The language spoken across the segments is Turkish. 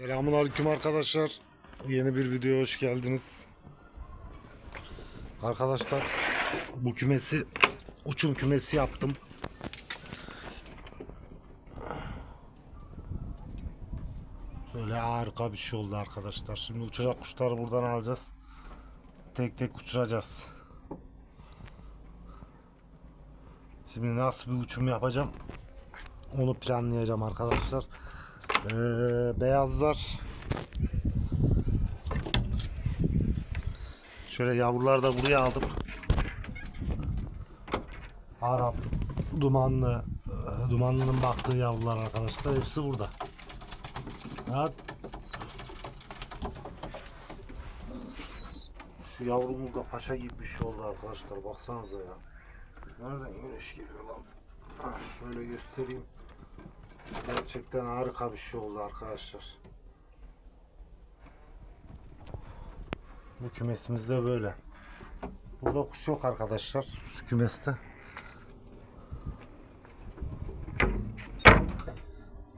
Selamun aleyküm arkadaşlar. Yeni bir videoya hoş geldiniz. Arkadaşlar bu kümesi uçum kümesi yaptım. Şöyle harika bir şey oldu arkadaşlar. Şimdi uçacak kuşları buradan alacağız. Tek tek uçuracağız. Şimdi nasıl bir uçum yapacağım onu planlayacağım arkadaşlar. Ee, beyazlar şöyle yavrular da buraya aldım. Arap dumanlı e, dumanlının baktığı yavrular arkadaşlar hepsi burada. Evet. Şu yavrumuz da paşa gibi bir şey oldu arkadaşlar baksanıza ya. Nereden güneş geliyor lan? Şöyle göstereyim. Gerçekten harika bir şey oldu arkadaşlar. Bu kümesimiz de böyle. Burada kuş yok arkadaşlar şu kümeste.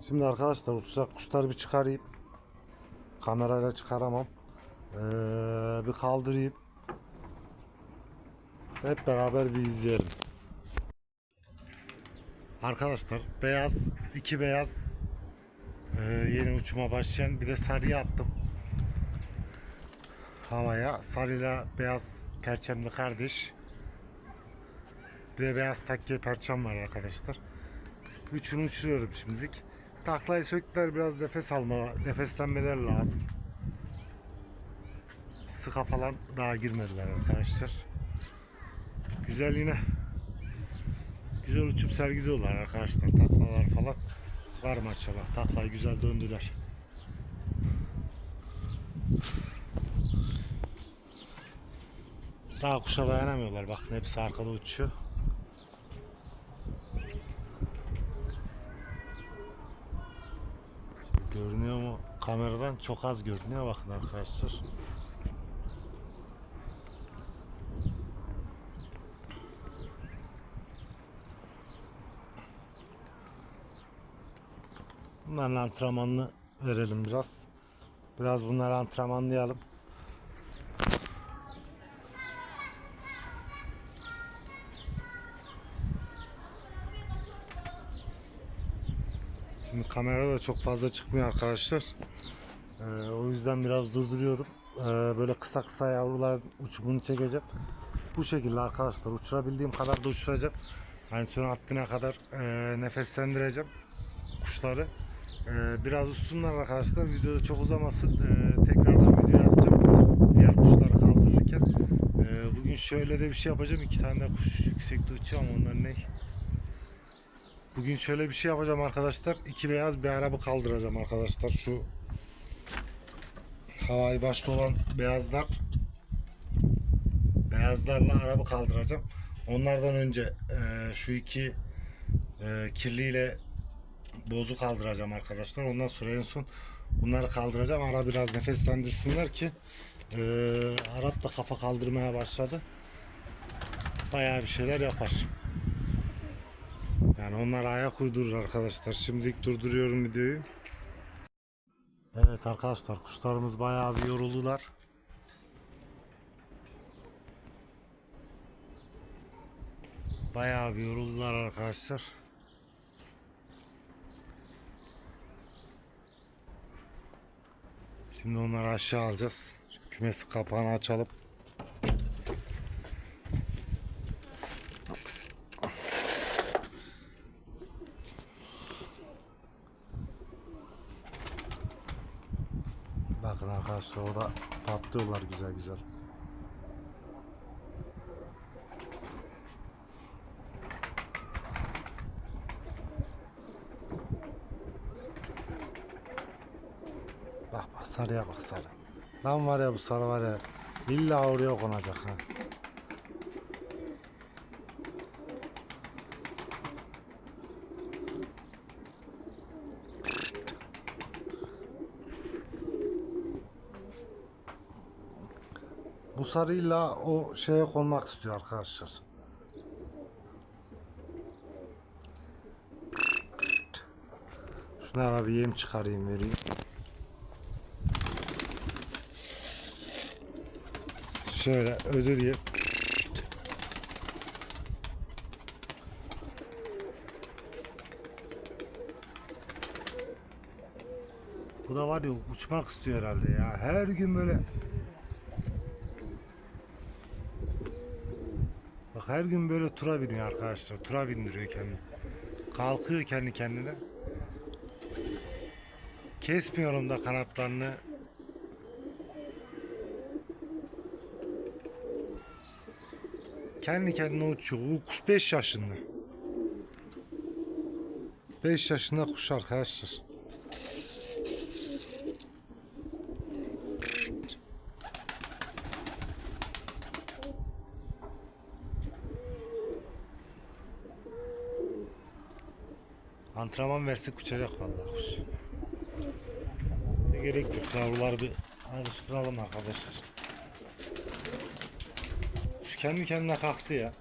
Şimdi arkadaşlar uçacak kuşları bir çıkarayım. Kamerayla çıkaramam. Ee, bir kaldırayım. Hep beraber bir izleyelim. Arkadaşlar beyaz iki beyaz. Ee, yeni uçuma başlayan bir de sarıya attım. Havaya sarıyla beyaz perçemli kardeş. Bir de beyaz takke perçem var arkadaşlar. Üçünü uçuruyorum şimdilik. Taklayı söktüler biraz nefes alma nefeslenmeler lazım. Sıka falan daha girmediler arkadaşlar. Güzel yine Güzel uçup sergiliyorlar arkadaşlar. Taklalar falan var maşallah. Taklayı güzel döndüler. Daha kuşa dayanamıyorlar. Bakın hepsi arkada uçuyor. Görünüyor mu? Kameradan çok az görünüyor bakın arkadaşlar. Bunların antrenmanını verelim biraz. Biraz bunları antrenmanlayalım. Şimdi kamera da çok fazla çıkmıyor arkadaşlar. Ee, o yüzden biraz durduruyorum. Ee, böyle kısa kısa yavrular uçumunu çekeceğim. Bu şekilde arkadaşlar uçurabildiğim kadar da uçuracağım. Yani son hattına kadar e, nefeslendireceğim kuşları. Ee, biraz uçsunlar arkadaşlar. Videoda çok uzamasın. Ee, tekrardan video yapacağım. Diğer kuşları kaldırırken. Ee, bugün şöyle de bir şey yapacağım. İki tane de kuş yüksekte ama onlar ne? Bugün şöyle bir şey yapacağım arkadaşlar. İki beyaz bir araba kaldıracağım arkadaşlar. Şu havai başta olan beyazlar beyazlarla araba kaldıracağım. Onlardan önce e, şu iki e, kirliyle bozu kaldıracağım arkadaşlar. Ondan sonra en son bunları kaldıracağım. Ara biraz nefeslendirsinler ki e, Arap da kafa kaldırmaya başladı. Bayağı bir şeyler yapar. Yani onlar ayak uydurur arkadaşlar. Şimdilik durduruyorum videoyu. Evet arkadaşlar kuşlarımız bayağı bir yoruldular. Bayağı bir yoruldular arkadaşlar. Şimdi onları aşağı alacağız. Şu kümesi kapağını açalım. Bakın arkadaşlar orada patlıyorlar güzel güzel. Bak bak sarıya bak sarı. Lan var ya bu sarı var ya. İlla oraya konacak ha. Bu sarı o şeye konmak istiyor arkadaşlar. Şuna bir yem çıkarayım vereyim. Şöyle ödül ye. Bu da var ya uçmak istiyor herhalde ya. Her gün böyle Bak her gün böyle tura biniyor arkadaşlar. Tura bindiriyor kendini. Kalkıyor kendi kendine. Kesmiyorum da kanatlarını. Kendi kendine uçuyor. Bu kuş 5 yaşında. 5 yaşında kuş arkadaşlar. Antrenman verse uçacak vallahi kuş. Gerek yok. Yavruları bir alıştıralım arkadaşlar. Kendi kendine kalktı ya.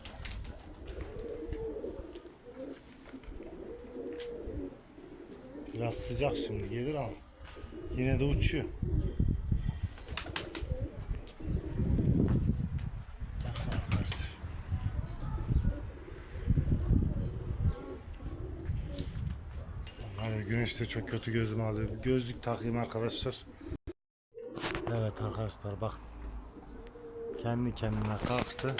Biraz sıcak şimdi gelir ama yine de uçuyor. Hani güneşte çok kötü gözüm alıyor. Gözlük takayım arkadaşlar. Evet arkadaşlar bak. Kendi kendine kalktı.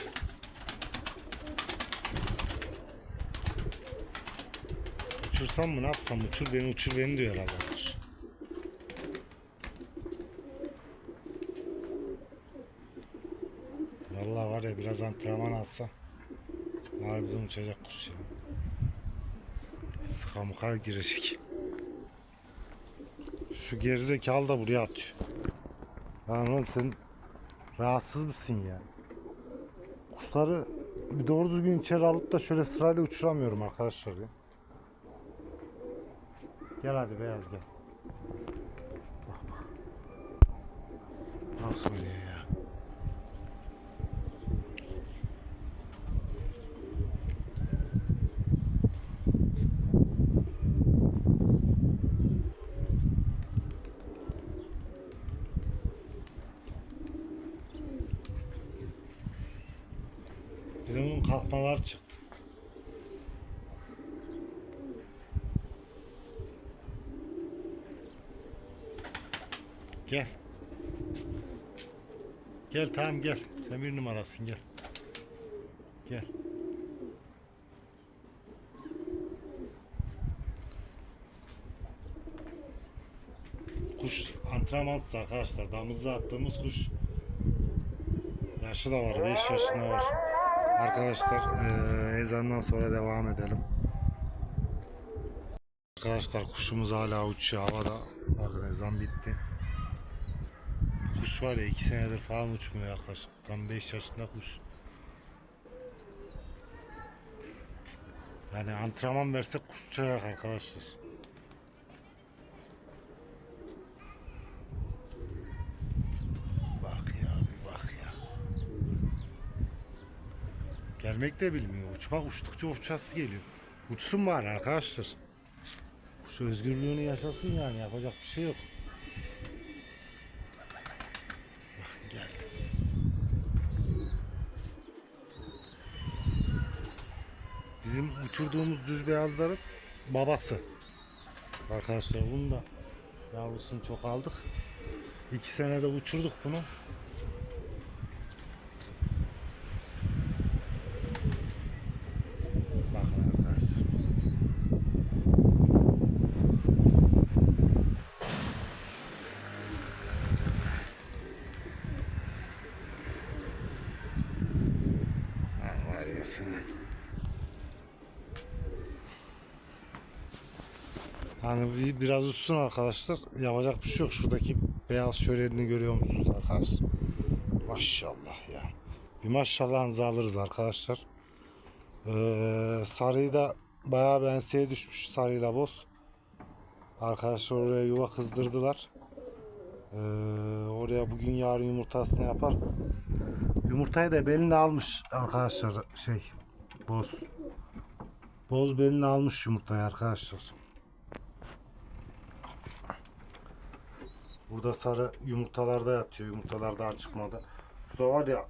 Uçursam mı ne yapsam uçur beni uçur beni diyor herhalde. kuş. Vallahi var ya biraz antrenman alsa harbiden uçacak kuş ya. Sıka muka girecek. Şu gerizekalı da buraya atıyor. Lan oğlum sen rahatsız mısın ya? Kuşları bir doğru düzgün içeri alıp da şöyle sırayla uçuramıyorum arkadaşlar. Gel hadi beyaz gel. Bak bak. Nasıl ya? Bir kalkmalar çıktı. Gel. Gel tamam gel. Sen bir numarasın gel. Gel. Kuş antrenmansız arkadaşlar. Damızda attığımız kuş. Yaşı da var. 5 yaşında var. Arkadaşlar eee, ezandan sonra devam edelim. Arkadaşlar kuşumuz hala uçuyor havada. Bakın ezan bitti. Kuş var ya 2 senedir falan uçmuyor yaklaşık. Tam 5 yaşında kuş. Yani antrenman versek kuş uçacak arkadaşlar. Bak ya bir bak ya. Gelmek de bilmiyor. Uçmak uçtukça uçası geliyor. Uçsun bari arkadaşlar. Kuş özgürlüğünü yaşasın yani yapacak bir şey yok. Bak gel. Bizim uçurduğumuz düz beyazların babası. Arkadaşlar bunu da yavrusunu çok aldık. İki senede uçurduk bunu. Bakın arkadaşlar. Sana. Hani bir, biraz uçsun arkadaşlar. Yapacak bir şey yok. Şuradaki beyaz şölenini görüyor musunuz arkadaşlar? Maşallah ya. Bir maşallahınızı alırız arkadaşlar. Ee, sarıyı da bayağı benseye düşmüş sarıyla boz. Arkadaşlar oraya yuva kızdırdılar. Ee, oraya bugün yarın yumurtasını yapar. Yumurtayı da belini almış arkadaşlar şey boz. Boz belini almış yumurtayı arkadaşlar. Burada sarı yumurtalarda yatıyor. Yumurtalar daha çıkmadı. Şurada var ya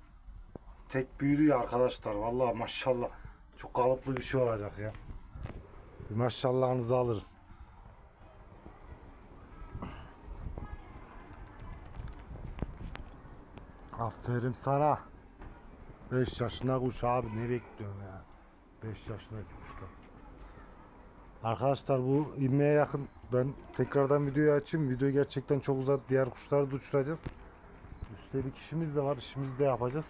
tek büyüdü arkadaşlar. Vallahi maşallah. Çok kalıplı bir şey olacak ya. Bir maşallahınızı alırız. Aferin sana. 5 yaşında kuş abi ne bekliyorsun ya? 5 yaşındaki kuşlar. Arkadaşlar bu inmeye yakın ben tekrardan videoyu açayım. Video gerçekten çok uzat. Diğer kuşları da uçuracağız. Üstelik işimiz de var. işimizi de yapacağız.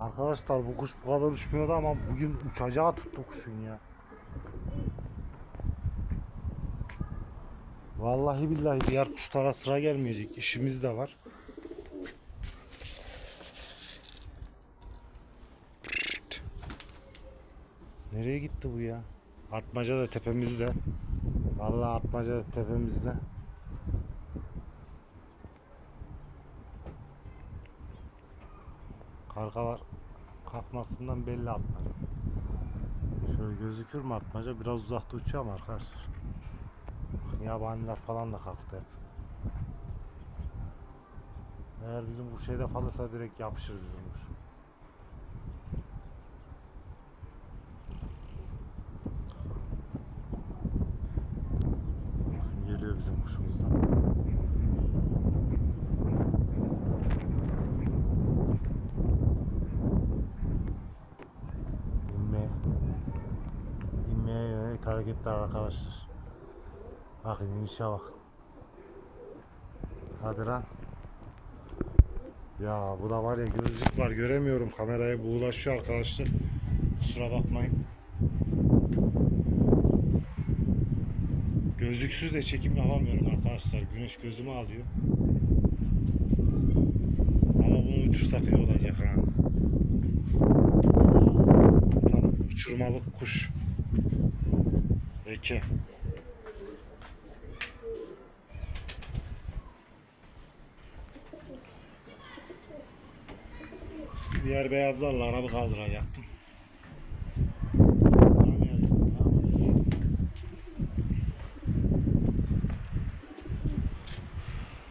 Arkadaşlar bu kuş bu kadar uçmuyordu ama bugün uçacağı tuttu kuşun ya. Vallahi billahi diğer kuşlara sıra gelmeyecek. İşimiz de var. Nereye gitti bu ya? Atmaca da tepemizde. Vallahi atmaca da tepemizde. Kargalar kalkmasından belli atmaca. Şöyle gözükür mü atmaca? Biraz uzakta uçuyor ama arkadaşlar. Yabaniler falan da kalktı hep. Eğer bizim bu şeyde kalırsa direkt yapışır bizim kuş. Bakın geliyor bizim kuşumuzdan. İnmeye, inmeye hareketler arkadaşlar. Bakın inişe bak. Hadi lan. Ya bu da var ya gözlük var göremiyorum kameraya buğulaşıyor arkadaşlar. Kusura bakmayın. Gözlüksüz de çekim yapamıyorum arkadaşlar. Güneş gözümü alıyor. Ama bunu uçursak iyi olacak ha. Tam uçurmalık kuş. Eke. Diğer beyazlarla araba kaldıracaktım.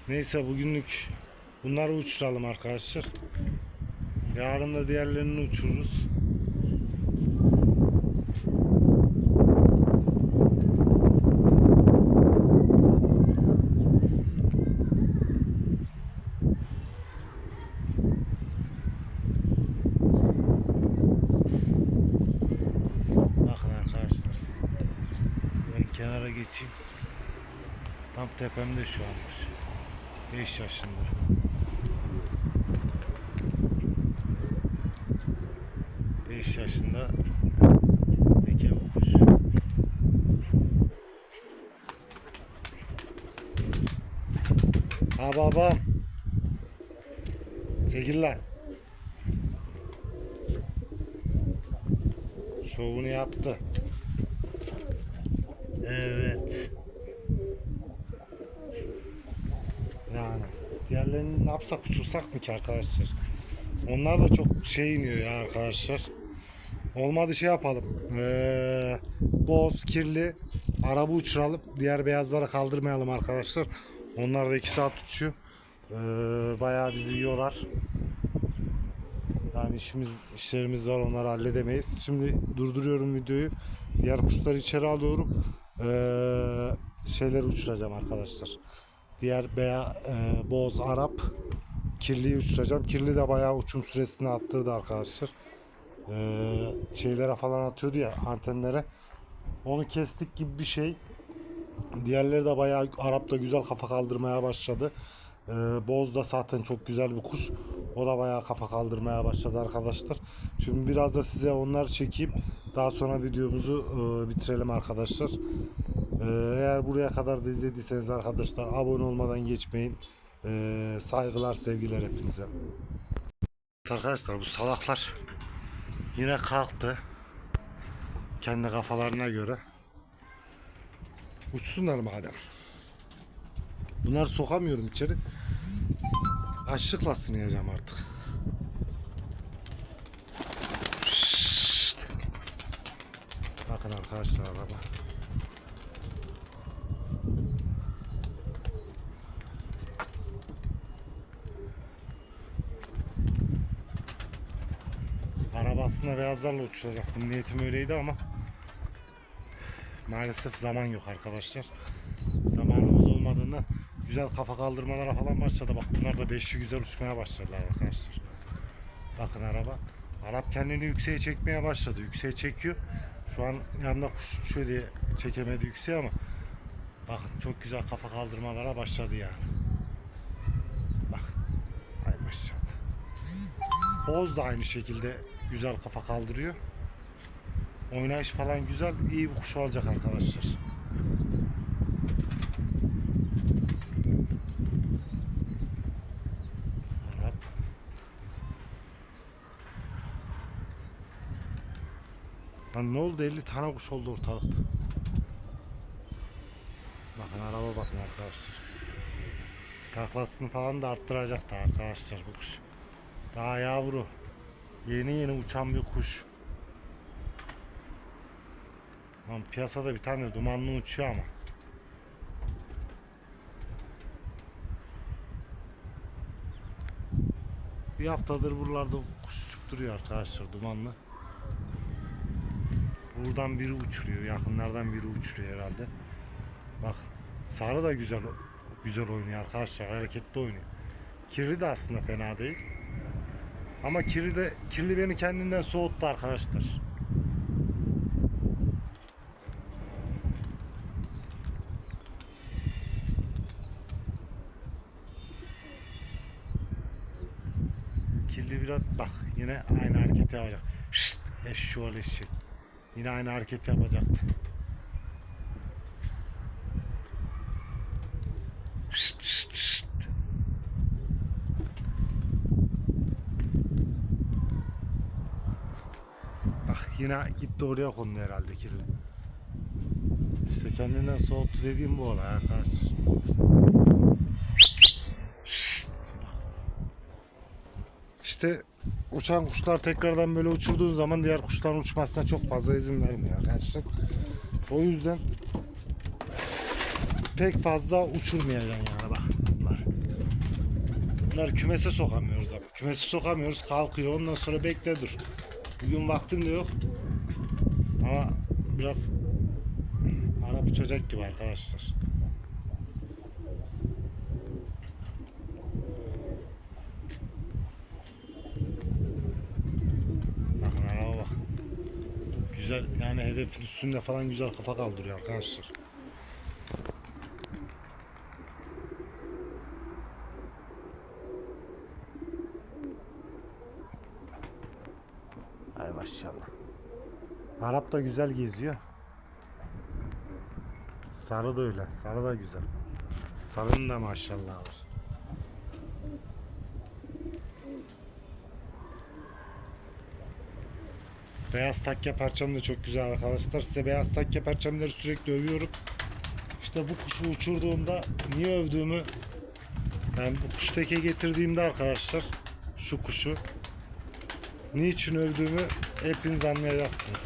Neyse bugünlük bunları uçuralım arkadaşlar. Yarın da diğerlerini uçururuz. Bakın arkadaşlar. Ben kenara geçeyim. Tam tepemde şu an kuş. 5 yaşında. Beş yaşında Eke bu kuş. Ha babam. Çekil lan. Şovunu yaptı. Evet. Yani diğerlerini ne yapsak uçursak mı ki arkadaşlar? Onlar da çok şey iniyor ya arkadaşlar. Olmadı şey yapalım. Ee, boz, kirli araba uçuralım. Diğer beyazları kaldırmayalım arkadaşlar. Onlar da 2 saat uçuyor. Ee, bayağı bizi yiyorlar. Yani işimiz, işlerimiz var onları halledemeyiz. Şimdi durduruyorum videoyu. Diğer kuşları içeri alıyorum. Ee, şeyleri uçuracağım arkadaşlar. Diğer beya, e, boz, Arap kirliyi uçuracağım. Kirli de bayağı uçum süresini attırdı arkadaşlar. Ee, şeylere falan atıyordu ya antenlere. Onu kestik gibi bir şey. Diğerleri de bayağı Arap da güzel kafa kaldırmaya başladı. Ee, Boz da zaten çok güzel bir kuş. O da bayağı kafa kaldırmaya başladı arkadaşlar. Şimdi biraz da size onları çekeyim. Daha sonra videomuzu e, bitirelim arkadaşlar. Ee, eğer buraya kadar da izlediyseniz arkadaşlar abone olmadan geçmeyin. Ee, saygılar sevgiler hepinize. Arkadaşlar bu salaklar yine kalktı. Kendi kafalarına göre. Uçsunlar madem. Bunları sokamıyorum içeri. Açlıkla sınayacağım artık. Şşt. Bakın arkadaşlar araba. Arabasına beyazlarla uçuracaktım. Niyetim öyleydi ama maalesef zaman yok arkadaşlar. Güzel kafa kaldırmalara falan başladı. Bak bunlar da beşli güzel uçmaya başladılar arkadaşlar. Bakın araba. Arap kendini yükseğe çekmeye başladı. Yükseğe çekiyor. Şu an yanında kuş uçuyor diye çekemedi yükseğe ama bakın çok güzel kafa kaldırmalara başladı yani. Bak. Ay maşallah. Boz da aynı şekilde güzel kafa kaldırıyor. Oynayış falan güzel. iyi bir kuş olacak arkadaşlar. Arap. Lan ne oldu 50 tane kuş oldu ortalıkta. Bakın araba bakın arkadaşlar. Taklasını falan da arttıracaktı arkadaşlar bu kuş. Daha yavru. Yeni yeni uçan bir kuş. Lan piyasada bir tane dumanlı uçuyor ama. Bir haftadır buralarda kuş uçup duruyor arkadaşlar dumanlı. Buradan biri uçuruyor. Yakınlardan biri uçuruyor herhalde. Bak sarı da güzel güzel oynuyor arkadaşlar. Hareketli oynuyor. Kirli de aslında fena değil. Ama kirli de kirli beni kendinden soğuttu arkadaşlar. Kirli biraz bak yine aynı hareketi yapacak. Şşt, eşşoğlu eşek. Yine aynı hareket yapacaktı. Bak yine gitti oraya kondu herhalde kirli. İşte kendinden soğuttu dediğim bu olay arkadaşlar. İşte uçan kuşlar tekrardan böyle uçurduğun zaman diğer kuşların uçmasına çok fazla izin vermiyor arkadaşlar. O yüzden pek fazla uçurmayacaksın yani bak bunlar. Bunlar kümese sokamıyoruz abi. Kümese sokamıyoruz kalkıyor ondan sonra bekle dur. Bugün vaktim de yok. Ama biraz Arap uçacak gibi arkadaşlar. Bakın araba bak. Güzel hedefin üstünde falan güzel kafa kaldırıyor arkadaşlar. Ay maşallah. Arap da güzel geziyor. Sarı da öyle. Sarı da güzel. Sarının da maşallah var. Beyaz takke parçam da çok güzel arkadaşlar. Size beyaz takke parçamları sürekli övüyorum. İşte bu kuşu uçurduğumda niye övdüğümü ben bu kuş teke getirdiğimde arkadaşlar şu kuşu niçin övdüğümü hepiniz anlayacaksınız.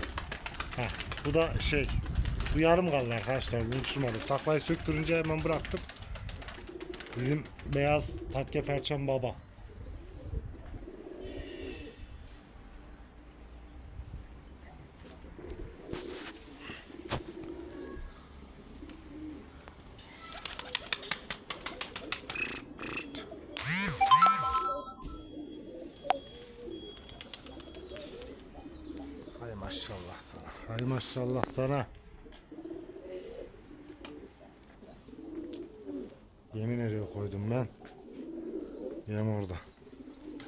Heh, bu da şey bu yarım kaldı arkadaşlar bu uçurmadım. Taklayı söktürünce hemen bıraktım. Bizim beyaz takke perçem baba. Hay maşallah sana. Hay maşallah sana. Yemin nereye koydum ben? Yem orada.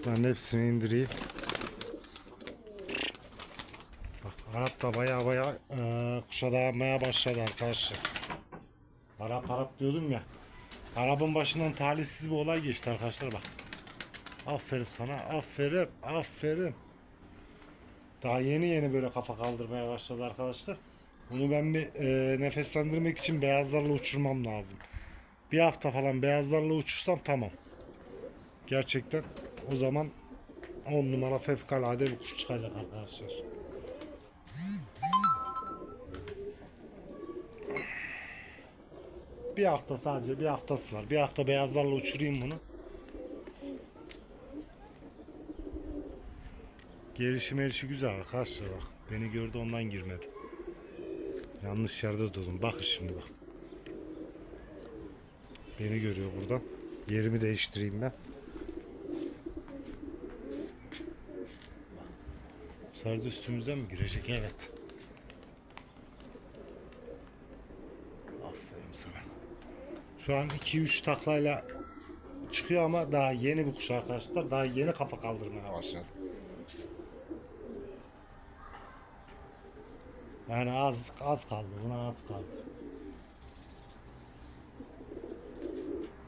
Ben hepsini indireyim. Bak Arap da baya baya eee kuşa dağılmaya başladı arkadaşlar. Arap Arap diyordum ya. Arap'ın başından talihsiz bir olay geçti arkadaşlar bak. Aferin sana aferin aferin. Daha yeni yeni böyle kafa kaldırmaya başladı arkadaşlar. Bunu ben bir e, nefeslendirmek için beyazlarla uçurmam lazım. Bir hafta falan beyazlarla uçursam tamam. Gerçekten o zaman 10 numara fevkalade bir kuş çıkacak arkadaşlar. Bir hafta sadece bir haftası var. Bir hafta beyazlarla uçurayım bunu. Gelişi melişi güzel arkadaşlar bak. Beni gördü ondan girmedi. Yanlış yerde durdum. Bakın şimdi bak. Beni görüyor buradan. Yerimi değiştireyim ben. Sardı üstümüzden mi girecek? Evet. Aferin sana. Şu an 2-3 taklayla çıkıyor ama daha yeni bir kuş arkadaşlar. Daha yeni kafa kaldırmaya başladı. Yani az az kaldı. Buna az kaldı.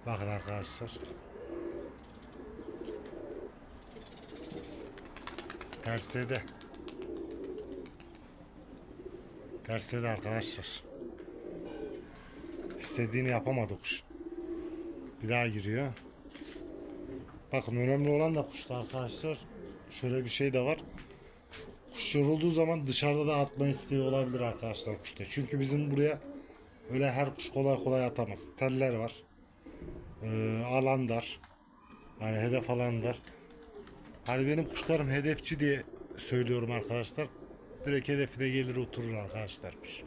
Bakın arkadaşlar. Tersede. Tersede arkadaşlar. İstediğini yapamadı kuş. Bir daha giriyor. Bakın önemli olan da kuşta arkadaşlar. Şöyle bir şey de var. Kuş yorulduğu zaman dışarıda da atma isteği olabilir arkadaşlar kuşta. Çünkü bizim buraya öyle her kuş kolay kolay atamaz. Teller var. Ee, alan dar. Yani hedef alan dar. Hani benim kuşlarım hedefçi diye söylüyorum arkadaşlar. Direkt hedefine gelir oturur arkadaşlar kuş.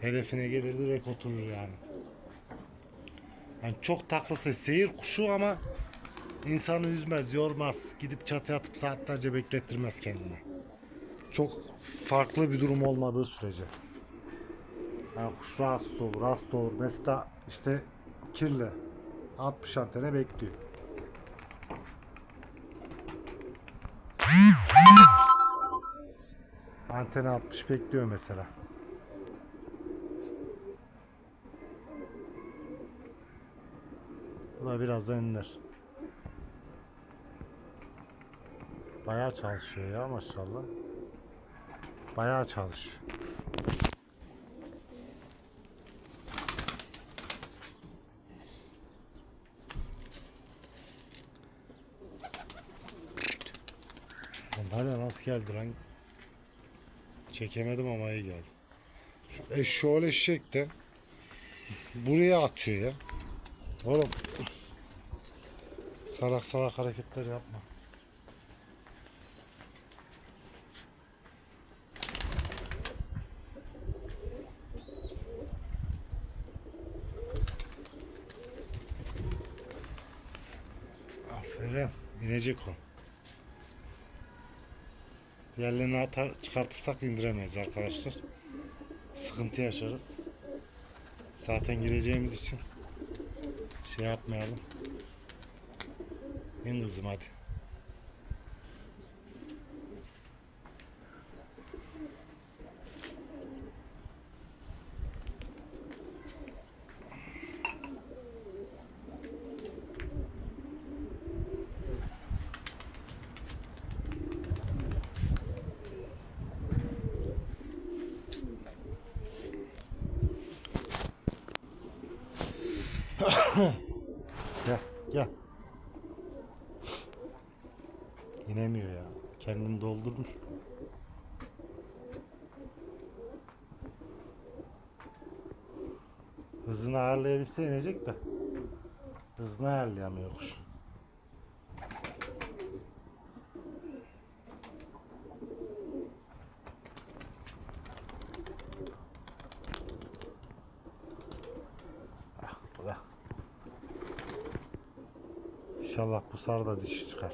Hedefine gelir direkt oturur yani. Yani çok taklısı seyir kuşu ama insanı üzmez, yormaz. Gidip çatıya atıp saatlerce beklettirmez kendini. Çok farklı bir durum olmadığı sürece. Yani kuş rahatsız olur, hasta olur. Mesela işte kirli 60 antene bekliyor. Antene 60 bekliyor mesela. Da birazdan iner. Bayağı çalışıyor ya maşallah. Bayağı çalışıyor. Hala nasıl geldi lan? Çekemedim ama iyi geldi. Şu eşşoğlu eşek de buraya atıyor ya. Oğlum salak salak hareketler yapma. Aferin. İnecek o. Yerlerini atar, çıkartırsak indiremeyiz arkadaşlar. Sıkıntı yaşarız. Zaten gireceğimiz için şey yapmayalım. İn kızım hadi. Gel gel. İnemiyor ya. Kendini doldurmuş. Hızını ayarlayabilse inecek de. Hızını ayarlayamıyor kuş. Ah, bu da. İnşallah bu sar da dişi çıkar.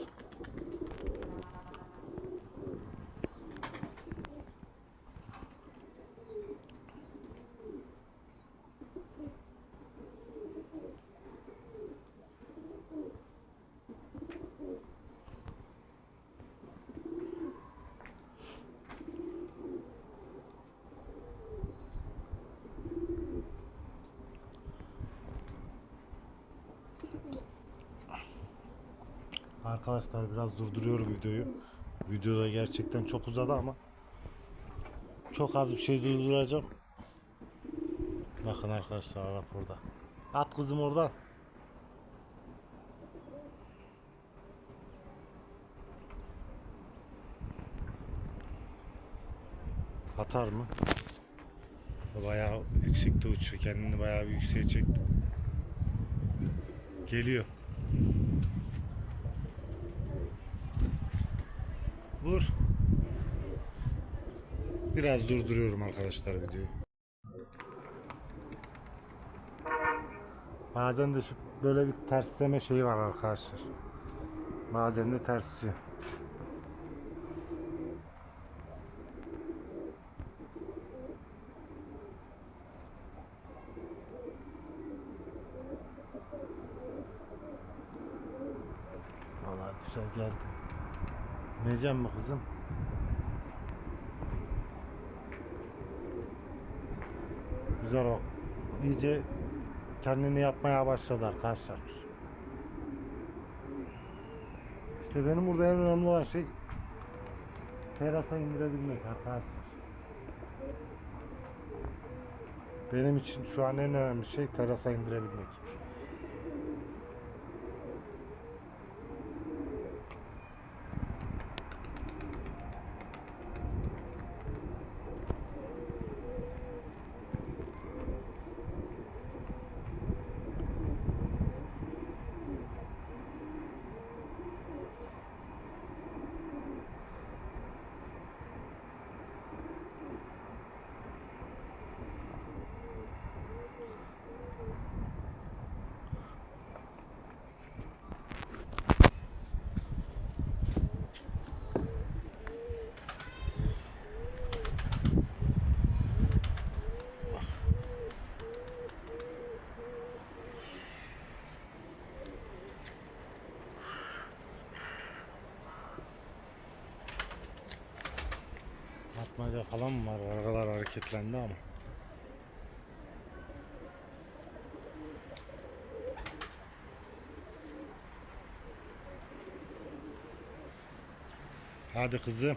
Arkadaşlar biraz durduruyorum videoyu. Videoda gerçekten çok uzadı ama çok az bir şey durduracağım. Bakın arkadaşlar Arap orada. At kızım orada. Atar mı? Bayağı yüksekte uçuyor. Kendini bayağı bir yükseğe çekti. Geliyor. Vur. Biraz durduruyorum arkadaşlar videoyu. Bazen de şu böyle bir tersleme şeyi var arkadaşlar. Bazen de tersliyor. Vallahi güzel geldi. Necem mi kızım? Güzel o. İyice kendini yapmaya başladı arkadaşlar. İşte benim burada en önemli olan şey terasa indirebilmek arkadaşlar. Benim için şu an en önemli şey terasa indirebilmek. Atmaca falan var? Arkalar hareketlendi ama. Hadi kızım.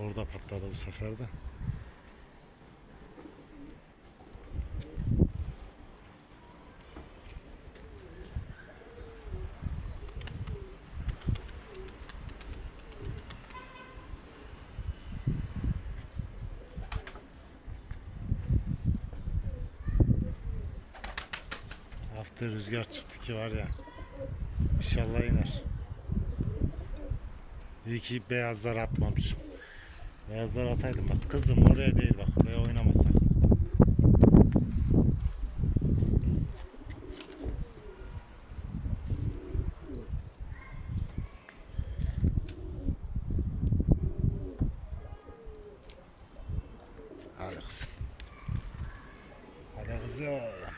Orada patladı bu sefer de. Hafta rüzgar çıktı ki var ya. İnşallah iner. İyi ki beyazlar atmamışım. Beyazlar ataydım bak kızım oraya değil bak oraya oynamasak. Hadi kızım. Hadi kızım.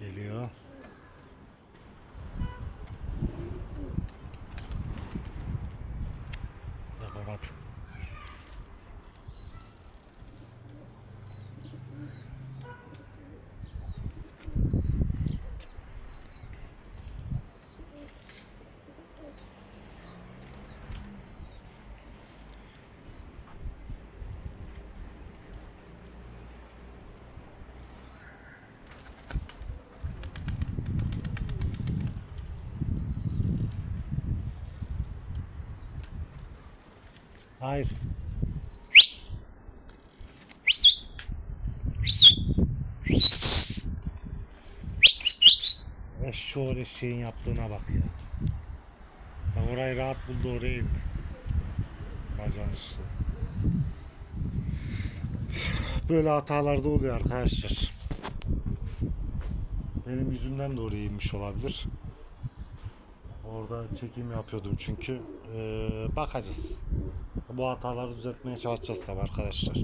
Geliyor. Yapamadı. Hayır. E şu öyle şeyin yaptığına bak ya. Bak orayı rahat buldu oraya indi. Üstü. Böyle hatalar da oluyor arkadaşlar. Benim yüzümden de oraya inmiş olabilir. Orada çekim yapıyordum çünkü. Ee, bakacağız. Bu hataları düzeltmeye çalışacağız tabi arkadaşlar.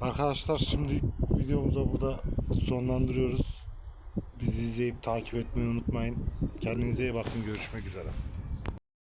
Arkadaşlar şimdi videomuzu burada sonlandırıyoruz. Bizi izleyip takip etmeyi unutmayın. Kendinize iyi bakın. Görüşmek üzere.